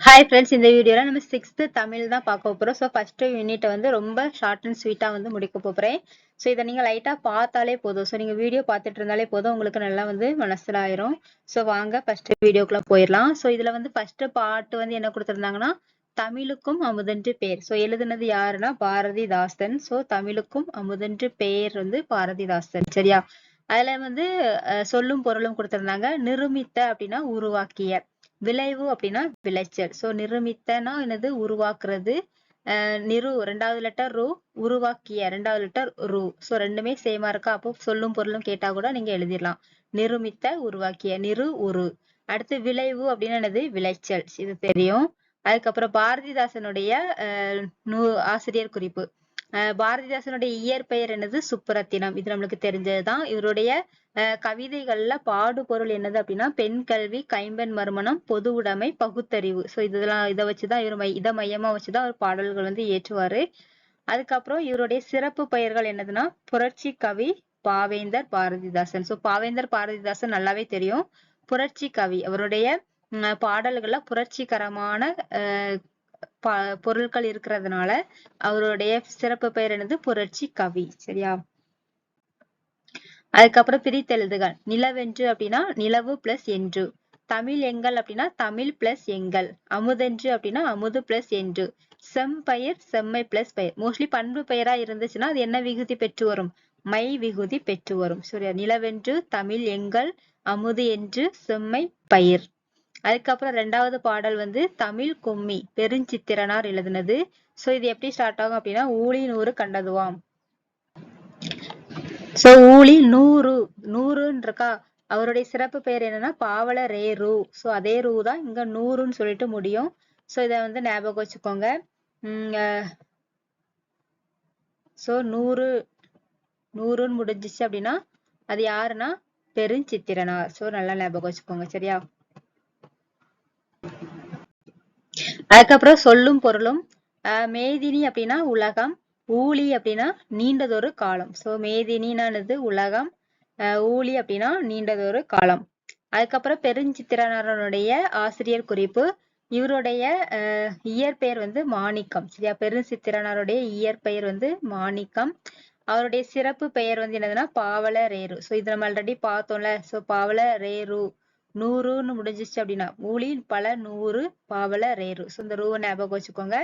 Hi friends இந்த வீடியோவில் நம்ம சிக்ஸ்த்து தமிழ் தான் பார்க்க போகிறோம் ஸோ ஃபஸ்ட்டு யூனிட்டை வந்து ரொம்ப ஷார்ட் அண்ட் ஸ்வீட்டாக வந்து முடிக்க போகிறேன் ஸோ இதை நீங்கள் லைட்டாக பார்த்தாலே போதும். ஸோ நீங்கள் வீடியோ பார்த்துட்டு இருந்தாலே போதும். உங்களுக்கு நல்லா வந்து மனசில் ஆயிரும். ஸோ வாங்க ஃபஸ்ட்டு வீடியோக்குள்ளே போயிடலாம். ஸோ இதில் வந்து ஃபஸ்ட்டு பாட்டு வந்து என்ன கொடுத்துருந்தாங்கன்னா தமிழுக்கும் அமுதன்று பேர். ஸோ எழுதுனது யாருன்னா பாரதிதாசன் ஸோ தமிழுக்கும் அமுதன்று பேர் வந்து பாரதிதாசன் சரியா? அதில் வந்து சொல்லும் பொருளும் கொடுத்துருந்தாங்க. நிருமித்த அப்படின்னா உருவாக்கிய. விளைவு அப்படின்னா விளைச்சல். சோ நிருமித்தனா என்னது? உருவாக்குறது. நிரு ரெண்டாவது லெட்டர் ரூ உருவாக்கிய. ரெண்டாவது லெட்டர் ரூ. சோ ரெண்டுமே சேமா இருக்கா? அப்போ சொல்லும் பொருளும் கேட்டா கூட நீங்க எழுதிடலாம். நிருமித்த உருவாக்கிய. நிரு உரு. அடுத்து விளைவு அப்படின்னா என்னது? விளைச்சல். இது தெரியும். அதுக்கப்புறம் பாரதிதாசனுடைய நூ ஆசிரியர் குறிப்பு. பாரதிதாசனுடைய இயற்பெயர் என்னது? சுப்புரத்தினம். இது நம்மளுக்கு தெரிஞ்சதுதான். இவருடைய அஹ் கவிதைகள்ல பாடுபொருள் என்னது அப்படின்னா பெண் கல்வி கைம்பெண் மறுமணம் பொது உடைமை பகுத்தறிவு. சோ இதெல்லாம் இதை வச்சுதான் இவர் மை இதை மையமா வச்சுதான் அவர் பாடல்கள் வந்து ஏற்றுவாரு அதுக்கப்புறம் இவருடைய சிறப்பு பெயர்கள் என்னதுன்னா புரட்சி கவி பாவேந்தர் பாரதிதாசன். சோ பாவேந்தர் பாரதிதாசன் நல்லாவே தெரியும். புரட்சி கவி. அவருடைய பாடல்கள்ல புரட்சிகரமான அஹ் பொருட்கள் இருக்கிறதுனால அவருடைய சிறப்பு பெயர் என்னது? புரட்சி கவி. சரியா? அதுக்கப்புறம் பிரித்தெழுதுகள் நிலவென்று அப்படின்னா நிலவு பிளஸ் என்று. தமிழ் எங்கள் அப்படின்னா தமிழ் பிளஸ் எங்கள். அமுதென்று அப்படின்னா அமுது பிளஸ் என்று. செம்பயிர் செம்மை பிளஸ் பெயர். மோஸ்ட்லி பண்பு பெயரா இருந்துச்சுன்னா அது என்ன விகுதி பெற்று வரும்? மை விகுதி பெற்று வரும். சரியா? நிலவென்று தமிழ் எங்கள் அமுது என்று செம்மை பயிர். அதுக்கப்புறம் ரெண்டாவது பாடல் வந்து தமிழ் கும்மி பெருஞ்சித்திரனார் எழுதினது. சோ இது எப்படி ஸ்டார்ட் ஆகும் அப்படின்னா ஊழி நூறு கண்டதுவாம். சோ ஊழி நூறு நூறுன்னு இருக்கா அவருடைய சிறப்பு பெயர் என்னன்னா பாவல ரே ரூ சோ அதே ரூ தான் இங்க நூறுன்னு சொல்லிட்டு முடியும். சோ இத வந்து ஞாபகம் வச்சுக்கோங்க. உம் சோ நூறு நூறுன்னு முடிஞ்சிச்சு அப்படின்னா அது யாருன்னா? பெருஞ்சித்திரனார். சோ நல்லா ஞாபகம் வச்சுக்கோங்க சரியா? அதுக்கப்புறம் சொல்லும் பொருளும் ஆஹ் மேதினி அப்படின்னா உலகம் ஊழி அப்படின்னா நீண்டதொரு காலம். சோ மேதினினானது உலகம் ஊழி அப்படின்னா நீண்டதொரு காலம். அதுக்கப்புறம் பெருஞ்சித்திரனாரனுடைய ஆசிரியர் குறிப்பு இவருடைய இயற்பெயர் வந்து மாணிக்கம். சரியா? பெருஞ்சித்திரனாருடைய இயற்பெயர் வந்து மாணிக்கம். அவருடைய சிறப்பு பெயர் வந்து என்னதுன்னா பாவல ரேரு சோ இது நம்ம ஆல்ரெடி பார்த்தோம்ல. சோ பாவல ரேரு நூறுன்னு முடிஞ்சிச்சு அப்படின்னா ஊழி பல நூறு பாவல ரேரு சோ இந்த ரூவை ஞாபகம் வச்சுக்கோங்க.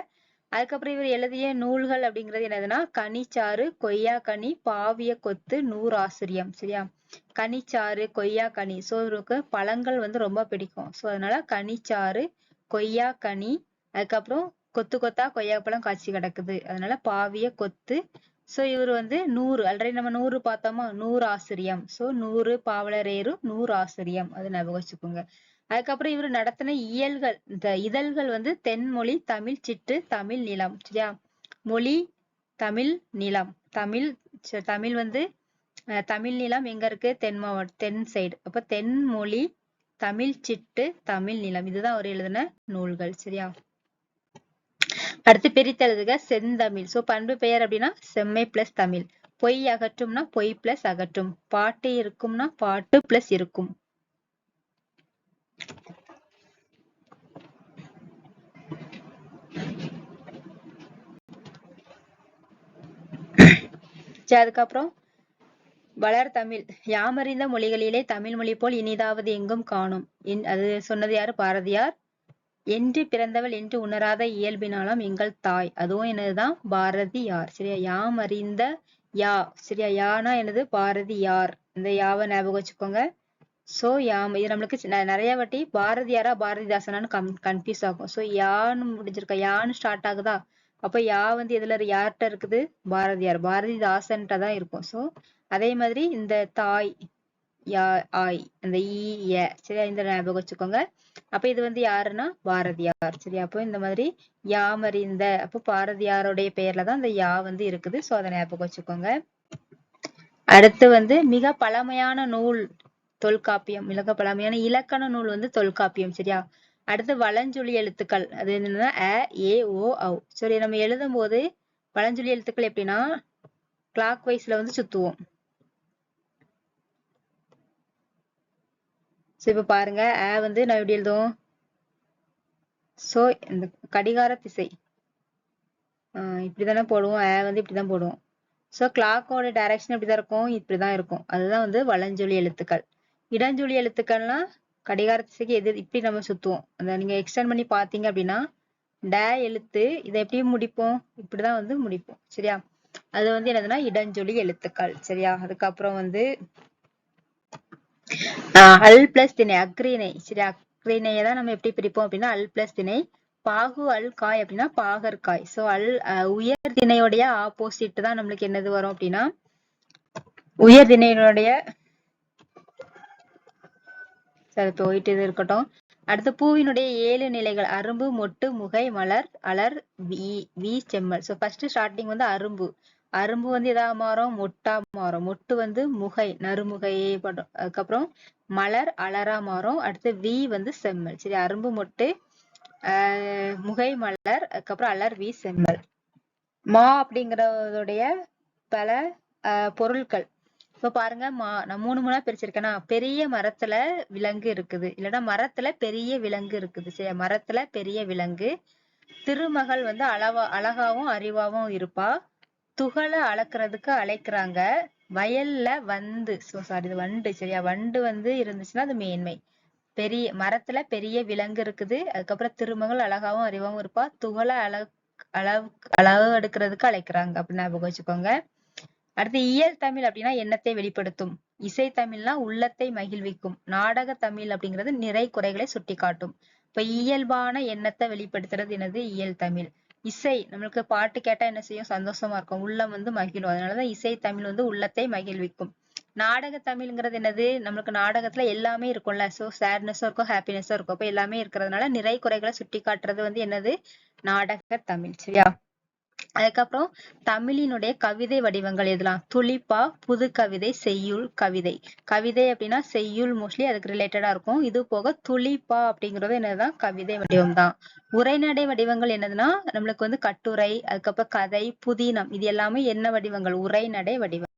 அதுக்கப்புறம் இவர் எழுதிய நூல்கள் அப்படிங்கிறது என்னதுன்னா கனிச்சாறு கொய்யா கனி பாவிய கொத்து நூறு ஆசிரியம் சரியா? கனிச்சாறு கொய்யா கனி. ஸோ இவருக்கு பழங்கள் வந்து ரொம்ப பிடிக்கும். சோ அதனால கனிச்சாறு கொய்யா கனி அதுக்கப்புறம் கொத்து கொத்தா கொய்யாப்பழம் காய்ச்சி கிடக்குது. அதனால பாவிய கொத்து சோ இவர் வந்து நூறு ஆல்ரெடி நம்ம நூறு பார்த்தோமா? நூறு ஆசிரியம் சோ நூறு பாவலரேறு நூறு ஆசிரியம் அது ஞாபகம் வச்சுக்கோங்க. அதுக்கப்புறம் இவர் நடத்தின இயல்கள் இந்த இதழ்கள் வந்து தென்மொழி தமிழ் சிட்டு தமிழ் நிலம் சரியா? மொழி தமிழ் நிலம். தமிழ் தமிழ் வந்து அஹ், தமிழ் நிலம் எங்க இருக்கு? தென் மாவட்ட தென் சைடு அப்ப தென்மொழி தமிழ் சிட்டு தமிழ் நிலம். இதுதான் அவர் எழுதின நூல்கள் சரியா? அடுத்து பிரித்தெழுதுக செந்தமிழ். சோ பண்பு பெயர் அப்படின்னா செம்மை பிளஸ் தமிழ். பொய் அகற்றும்னா பொய் பிளஸ் அகற்றும். பாட்டு இருக்கும்னா பாட்டு பிளஸ் இருக்கும். சரி அதுக்கப்புறம் வளர் தமிழ். யாமறிந்த மொழிகளிலே தமிழ் மொழி போல் இனிதாவது எங்கும் காணும். என்- அது சொன்னது யாரு? பாரதியார். என்று பிறந்தவள் என்று உணராத இயல்பினாலும் எங்கள் தாய். அதுவும் என்னதுதான்? பாரதியார் சரியா? யாம் அறிந்த யா. சரியா? யானா பாரதி பாரதியார் இந்த யாவை ஞாபகம் வச்சுக்கோங்க. சோ யாம் இது நம்மளுக்கு ந- நிறைய வாட்டி பாரதியாரா பாரதிதாசனான்னு கம் கன்ஃபியூஸ் ஆகும். சோ யான்னு முடிஞ்சிருக்கா? யான்னு ஸ்டார்ட் ஆகுதா? அப்ப யா வந்து எதுல யார்கிட்ட இருக்குது? பாரதியார் பாரதிதாசன்ட்ட தான் இருக்கும். சோ அதே மாதிரி இந்த தாய் யா ஆய் அந்த ஈ ய சரியா இந்த ஞாபகம் வச்சுக்கோங்க. அப்ப இது வந்து யாருன்னா? பாரதியார். சரி அப்போ இந்த மாதிரி யாமறிந்த அப்போ பாரதியாருடைய பெயர்ல தான் அந்த யா வந்து இருக்குது. சோ அதை ஞாபகம் வச்சுக்கோங்க. அடுத்து வந்து மிக பழமையான நூல் தொல்காப்பியம். மிக பழமையான இலக்கண நூல் வந்து தொல்காப்பியம். சரியா? அடுத்து வளஞ்சொலி எழுத்துக்கள். அது என்னன்னா அ ஏ ஓ ஔ. சரி நம்ம எழுதும் போது வளஞ்சொலி எழுத்துக்கள் எப்படின்னா கிளாக் வைஸ்ல வந்து சுத்துவோம். சோ இப்ப பாருங்க ஆ வந்து நான் எப்படி எழுதுவோம்? சோ இந்த கடிகார திசை. ஆஹ் இப்படிதானே போடுவோம் ஏ வந்து இப்படிதான் போடுவோம். சோ கிளாக்கோட டைரக்ஷன் இப்படிதான் இருக்கும் இப்படிதான் இருக்கும். அதுதான் வந்து வளஞ்சொலி எழுத்துக்கள். இடஞ்சொலி எழுத்துக்கள்னா கடிகார திசைக்கு எதிர் இப்படி நம்ம சுத்துவோம். அந்த நீங்க எக்ஸ்டெண்ட் பண்ணி பாத்தீங்க அப்படின்னா டே எழுத்து இதை எப்படி முடிப்போம்? இப்படிதான் வந்து முடிப்போம் சரியா? அது வந்து என்னதுன்னா இடஞ்சொலி எழுத்துக்கள் சரியா? அதுக்கப்புறம் வந்து அல் பிளஸ் திணை அக்ரிணை. சரி அக்ரிணையை தான் நம்ம எப்படி பிரிப்போம் அப்படின்னா அல் பிளஸ் திணை பாகு அல் காய் அப்படின்னா பாகற்காய் சோ அல் அஹ் உயர் திணையுடைய ஆப்போசிட் தான் நம்மளுக்கு என்னது வரும் அப்படின்னா உயர் திணையினுடைய சரி போயிட்டு இது இருக்கட்டும். அடுத்து பூவினுடைய ஏழு நிலைகள் அரும்பு மொட்டு முகை மலர் அலர் வி வி செம்மல். சோ ஃபர்ஸ்ட் ஸ்டார்டிங் வந்து அரும்பு. அரும்பு வந்து எதா மாறும்? மொட்டா மாறும். மொட்டு வந்து முகை நறுமுகையே படும் அதுக்கப்புறம் மலர் அலரா மாறும். அடுத்து வி வந்து செம்மல். சரி அரும்பு மொட்டு ஆஹ் முகை மலர் அதுக்கப்புறம் அலர் வி செம்மல். மா அப்படிங்கறதுடைய பல ஆஹ் பொருட்கள் இப்ப பாருங்க மா நான் மூணு மூணா பிரிச்சிருக்கேனா? பெரிய மரத்துல விலங்கு இருக்குது. இல்லைன்னா மரத்துல பெரிய விலங்கு இருக்குது. சரி மரத்துல பெரிய விலங்கு. திருமகள் வந்து அளவா அழகாவும் அறிவாவும் இருப்பா. துகள அளக்குறதுக்கு அழைக்கிறாங்க. வயல்ல வந்து சோ சாரி இது வண்டு சரியா? வண்டு வந்து இருந்துச்சுன்னா அது மேன்மை. பெரிய மரத்துல பெரிய விலங்கு இருக்குது. அதுக்கப்புறம் திருமகள் அழகாவும் அறிவாவும் இருப்பா. துகளை அள அளவு அளவு எடுக்கிறதுக்கு அழைக்கிறாங்க. அப்படின்னு ஞாபகம் வச்சுக்கோங்க. அடுத்து இயல் தமிழ் அப்படின்னா எண்ணத்தை வெளிப்படுத்தும். இசை தமிழ்னா உள்ளத்தை மகிழ்விக்கும். நாடக தமிழ் அப்படிங்கிறது நிறை குறைகளை சுட்டிக்காட்டும். இப்ப இயல்பான எண்ணத்தை வெளிப்படுத்துறது என்னது? இயல் தமிழ். இசை நம்மளுக்கு பாட்டு கேட்டா என்ன செய்யும்? சந்தோஷமா இருக்கும். உள்ளம் வந்து மகிழும். அதனாலதான் இசை தமிழ் வந்து உள்ளத்தை மகிழ்விக்கும். நாடக தமிழ்ங்கிறது என்னது? நம்மளுக்கு நாடகத்துல எல்லாமே இருக்கும்ல. சோ சேட்னஸும் இருக்கும் ஹாப்பினஸும் இருக்கும். அப்ப எல்லாமே இருக்கிறதுனால நிறை குறைகளை சுட்டி காட்டுறது வந்து என்னது? நாடக தமிழ். சரியா? அதுக்கப்புறம் தமிழினுடைய கவிதை வடிவங்கள் எதுலாம் துளிப்பா புது கவிதை செய்யுள் கவிதை. கவிதை அப்படின்னா செய்யுள் மோஸ்ட்லி அதுக்கு ரிலேட்டடா இருக்கும். இது போக துளிப்பா அப்படிங்கிறது என்னதுதான் கவிதை வடிவம் தான் உரைநடை வடிவங்கள் என்னதுன்னா நம்மளுக்கு வந்து கட்டுரை அதுக்கப்புறம் கதை புதினம் இது எல்லாமே என்ன வடிவங்கள்? உரைநடை வடிவம்.